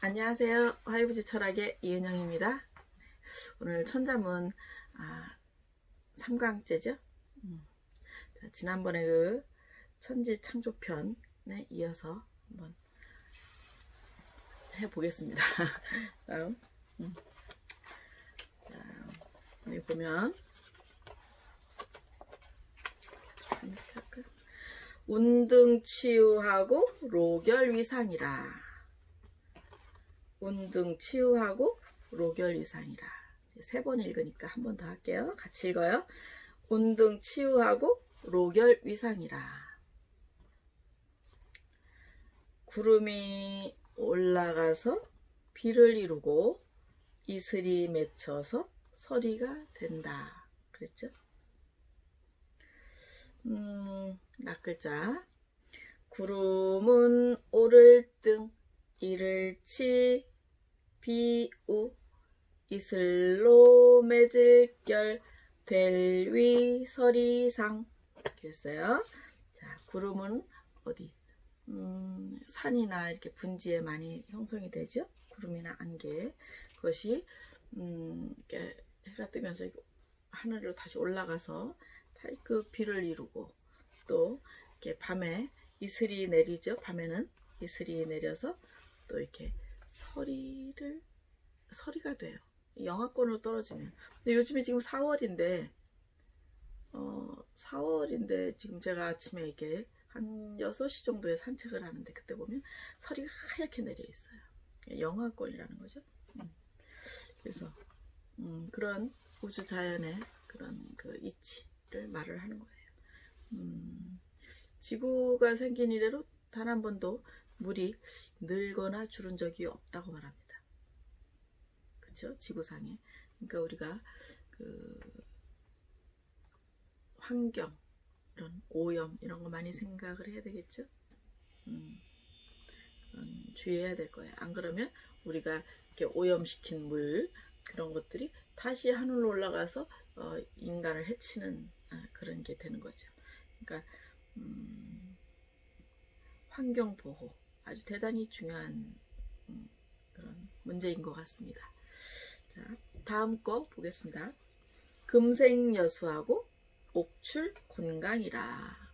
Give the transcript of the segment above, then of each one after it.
안녕하세요. 화이브지 철학의 이은영입니다. 오늘 천자문 아, 3강째죠. 음. 자, 지난번에 그 천지 창조편에 이어서 한번 해보겠습니다. 다음 음. 자, 여기 보면 운등치유하고 로결위상이라 운등 치유하고 로결위상이라 세 번 읽으니까 한 번 더 할게요. 같이 읽어요. 운등 치유하고 로결 위상이라 구름이 올라가서 비를 이루고 이슬이 맺혀서 서리가 된다. 그랬죠? 음, 낯글자. 구름은 오를 등, 이를 치, 비우, 이슬로 맺을 결, 될 위, 서리상. 그랬어요. 자, 구름은 어디? 음, 산이나 이렇게 분지에 많이 형성이 되죠. 구름이나 안개. 그것이, 음, 이렇게 해가 뜨면서 하늘로 다시 올라가서 그 비를 이루고 또 이렇게 밤에 이슬이 내리죠. 밤에는 이슬이 내려서 또 이렇게 서리를 서리가 돼요. 영하권으로 떨어지면. 근데 요즘에 지금 4월인데 어 4월인데 지금 제가 아침에 이렇게 한 6시 정도에 산책을 하는데 그때 보면 서리가 하얗게 내려 있어요. 영하권이라는 거죠. 음. 그래서 음, 그런 우주 자연의 그런 그 이치를 말을 하는 거예요. 음, 지구가 생긴 이래로 단 한 번도 물이 늘거나 줄은 적이 없다고 말합니다. 그렇죠? 지구상에. 그러니까 우리가 그 환경 이런 오염 이런 거 많이 생각을 해야 되겠죠? 음, 음, 주의해야 될 거예요. 안 그러면 우리가 이렇게 오염시킨 물 그런 것들이 다시 하늘로 올라가서 어, 인간을 해치는 아, 그런 게 되는 거죠. 그러니까 음, 환경 보호 아주 대단히 중요한 음, 그런 문제인 것 같습니다. 자, 다음 거 보겠습니다. 금생여수하고 옥출 곤강이라.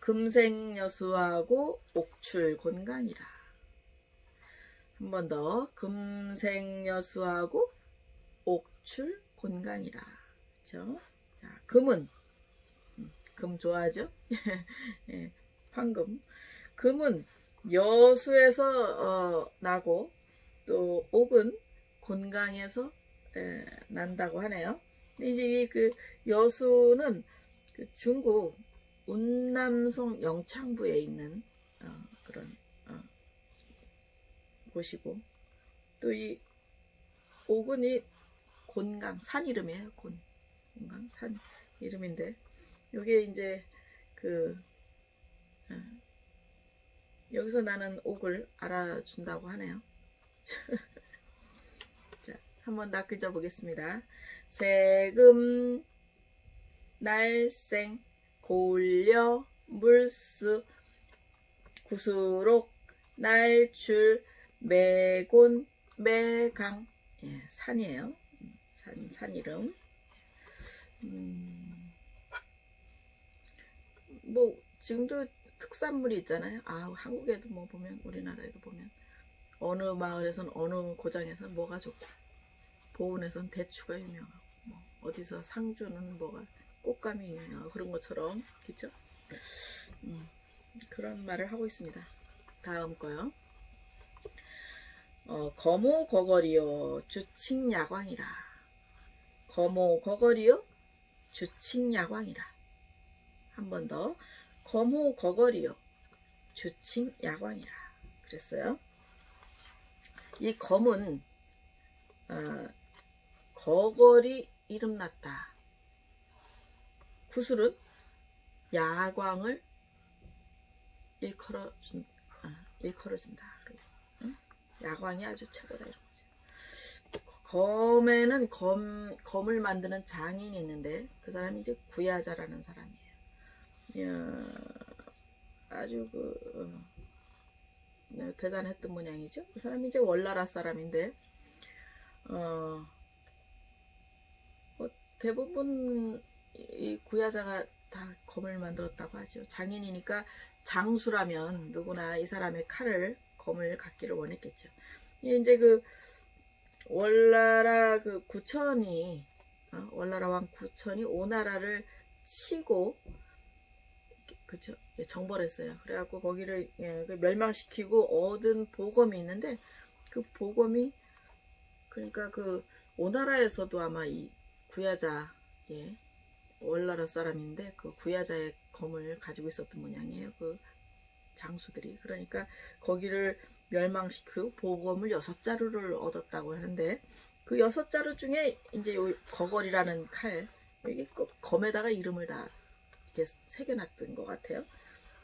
금생여수하고 옥출 곤강이라. 한 번 더 금생여수하고 옥출 곤강이라. 그죠? 자, 금은 음, 금 좋아하죠? 예, 황금. 금은 여수에서 어, 나고 또 옥은 곤강에서 에, 난다고 하네요. 이제 그 여수는 그 중국 운남성 영창부에 있는 어, 그런 어, 곳이고 또 이 옥은 이 곤강 산 이름이에요. 곤 곤강 산 이름인데 이게 이제 그 어, 여기서 나는 옥을 알아준다고 하네요. 자, 한번 낚을자 보겠습니다. 세금, 날생, 골려, 물수, 구수록, 날출, 매곤, 매강. 예, 산이에요. 산, 산 이름. 음, 뭐, 지금도 특산물이 있잖아요. 아, 한국에도 뭐 보면, 우리나라에도 보면, 어느 마을에선 어느 고장에선 뭐가 좋고, 보은에선 대추가 유명하고, 뭐 어디서 상주는 뭐가 꽃감이 유명하고 그런 것처럼, 그죠? 음, 그런 말을 하고 있습니다. 다음 거요. 어, 거모 거거리요 주칭 야광이라. 거모 거거리요 주칭 야광이라. 한 번 더. 거모 거거리요 주칭 야광이라. 그랬어요. 이 검은 어, 거거리 이름났다. 구슬은 야광을 일컬어준, 아, 일컬어준다. 응? 야광이 아주 최고다 이런 거죠. 검에는 검, 검을 만드는 장인이 있는데 그 사람이 이제 구야자라는 사람이에요. 이야, 아주 그 어, 대단했던 모양이죠. 그 사람이 이제 월나라 사람인데 어, 뭐 대부분 이 구야자가 다 검을 만들었다고 하죠. 장인이니까 장수라면 누구나 이 사람의 칼을 검을 갖기를 원했겠죠. 이제 그 월나라 그 구천이 어, 월나라 왕 구천이 오나라를 치고 그쵸 예, 정벌했어요. 그래갖고 거기를 예, 그 멸망시키고 얻은 보검이 있는데 그 보검이 그러니까 그 오나라에서도 아마 이 구야자 예 월나라 사람인데 그 구야자의 검을 가지고 있었던 모양이에요. 그 장수들이 그러니까 거기를 멸망시키고 보검을 여섯 자루를 얻었다고 하는데 그 여섯 자루 중에 이제 요 거걸이라는 칼 여기 꼭 검에다가 이름을 다 이렇게 새겨놨던 것 같아요.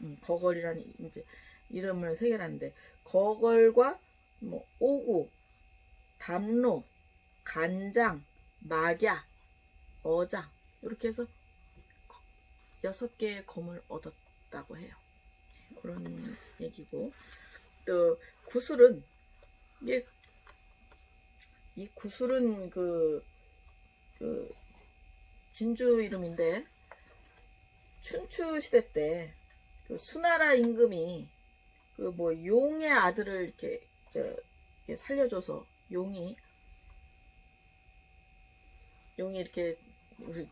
음, 거걸이라는 이제 이름을 새겨놨는데 거걸과 뭐 오구, 담로, 간장, 막야, 어장 이렇게 해서 여섯 개의 검을 얻었다고 해요. 그런 얘기고 또 구슬은 이게 이 구슬은 그, 그 진주 이름인데 춘추 시대 때 그 수나라 임금이 그 뭐 용의 아들을 이렇게 저 이렇게 살려줘서 용이 용이 이렇게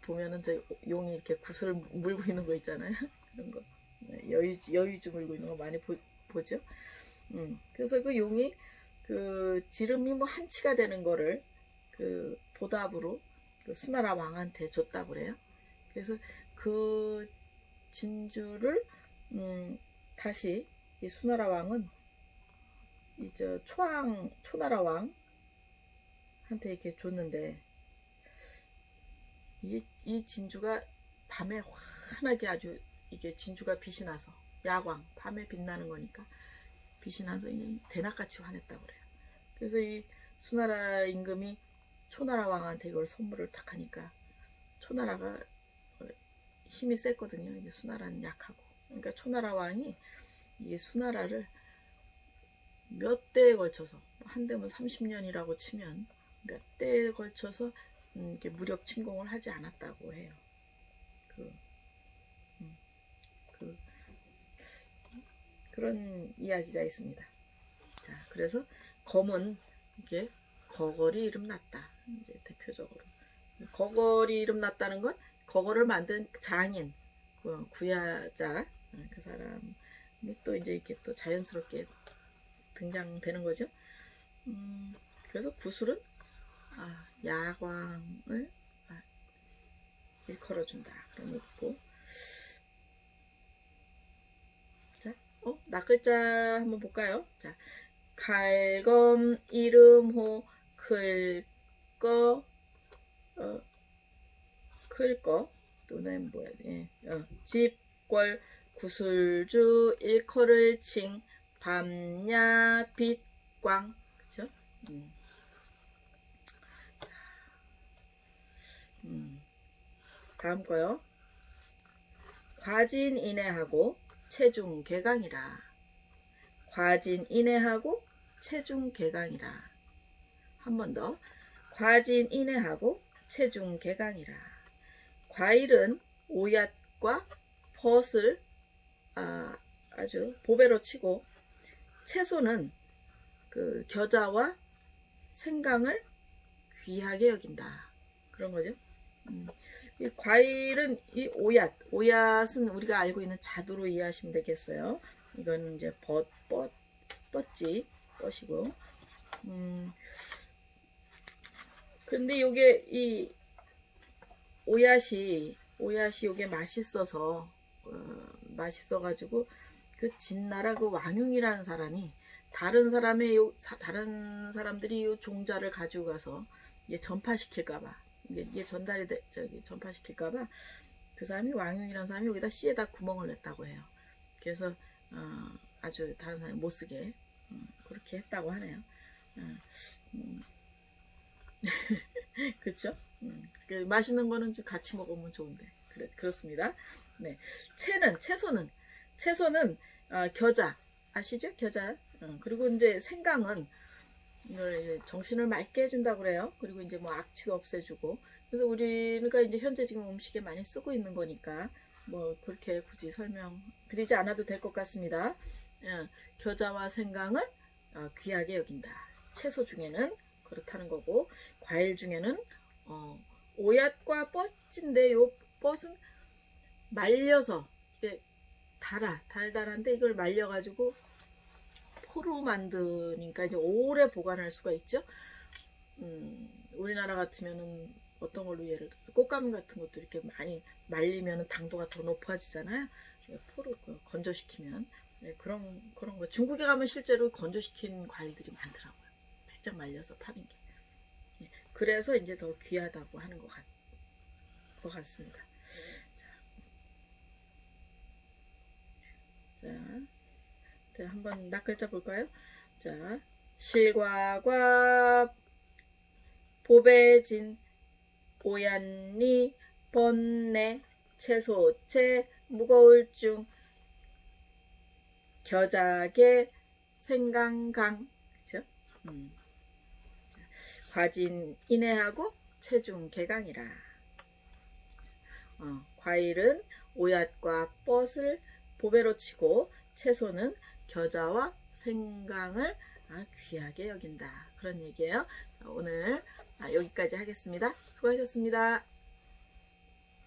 보면은 저 용이 이렇게 구슬을 물고 있는 거 있잖아요 그런 거 네, 여유주 여유주 물고 있는 거 많이 보, 보죠. 음 그래서 그 용이 그 지름이 뭐 한치가 되는 거를 그 보답으로 그 수나라 왕한테 줬다고 그래요. 그래서 그 진주를 음, 다시 이 수나라 왕은 이저 초왕 초나라 왕한테 이렇게 줬는데 이, 이 진주가 밤에 환하게 아주 이게 진주가 빛이 나서 야광 밤에 빛나는 거니까 빛이 나서 대낮같이 환했다고 그래요. 그래서 이 수나라 임금이 초나라 왕한테 이걸 선물을 딱 하니까 초나라가 힘이 셌거든요. 이게 수나라는 약하고. 그러니까 초나라 왕이 이 수나라를 몇 대에 걸쳐서 한 대면 30년이라고 치면 몇 대에 걸쳐서 음, 이렇게 무력 침공을 하지 않았다고 해요. 그, 음, 그 그런 이야기가 있습니다. 자, 그래서 검은 이게 거걸이 이름 났다. 이제 대표적으로 거걸이 이름 났다는 건 거걸을 만든 장인 그 구야자 그 사람이 또 이제 이렇게 또 자연스럽게 등장되는 거죠. 음, 그래서 구슬은 아, 야광을 아, 일컬어준다 그런 얘기고. 자, 어, 낯글자 한번 볼까요? 자, 갈검 이름호 클거 어, 클 거 또는 뭐야 예, 어, 집궐 구슬주 일컬을 칭 밤야 빛광 그쵸? 음. 음. 다음 거요. 과진 인해하고 체중 개강이라. 과진 인해하고 체중 개강이라. 한 번 더. 과진 인해하고 체중 개강이라. 과일은 오얏과 벗을 아, 아주 보배로 치고 채소는 그 겨자와 생강을 귀하게 여긴다. 그런 거죠. 음. 이 과일은 이 오얏, 오얏은 우리가 알고 있는 자두로 이해하시면 되겠어요. 이건 이제 벗, 뻗, 뻗지, 뻗이고. 음. 근데 요게 이 오얏이 오얏이 요게 맛있어서 어, 맛있어가지고 그 진나라 그 왕흉이라는 사람이 다른 사람의 요 사, 다른 사람들이 요 종자를 가지고 가서 이게 전파시킬까봐 이게, 이게 전달이 돼, 저기 전파시킬까봐 그 사람이 왕흉이라는 사람이 여기다 씨에다 구멍을 냈다고 해요. 그래서 어, 아주 다른 사람이 못 쓰게 음, 그렇게 했다고 하네요. 어, 음. 그렇죠? 음, 그 맛있는 거는 좀 같이 먹으면 좋은데 그래, 그렇습니다. 네, 채는 채소는 채소는 어, 겨자 아시죠? 겨자. 어, 그리고 이제 생강은 이제 정신을 맑게 해준다고 그래요. 그리고 이제 뭐 악취도 없애주고. 그래서 우리가 이제 현재 지금 음식에 많이 쓰고 있는 거니까 뭐 그렇게 굳이 설명드리지 않아도 될 것 같습니다. 예, 겨자와 생강을 어, 귀하게 여긴다. 채소 중에는 그렇다는 거고 과일 중에는 어, 오얏과 뻗인데 요 뻗은 말려서 달아 달달한데 이걸 말려가지고 포로 만드니까 이제 오래 보관할 수가 있죠. 음, 우리나라 같으면은 어떤 걸로 예를 들어 꽃가미 같은 것도 이렇게 많이 말리면 당도가 더 높아지잖아요. 포로 그 건조시키면 네, 그런 그런 거 중국에 가면 실제로 건조시킨 과일들이 많더라고요. 바짝 말려서 파는 게. 네, 그래서 이제 더 귀하다고 하는 것, 같, 것 같습니다. 자, 자, 한번 낱글자 볼까요? 자, 실과과 보배진 오얏니 번뇌 채소채 무거울중 겨자개 생강강 그죠? 음. 자, 과진 인해하고 체중 개강이라 어, 과일은 오얏과 뻗을 보배로 치고 채소는 겨자와 생강을 아, 귀하게 여긴다. 그런 얘기예요. 자, 오늘 아, 여기까지 하겠습니다. 수고하셨습니다.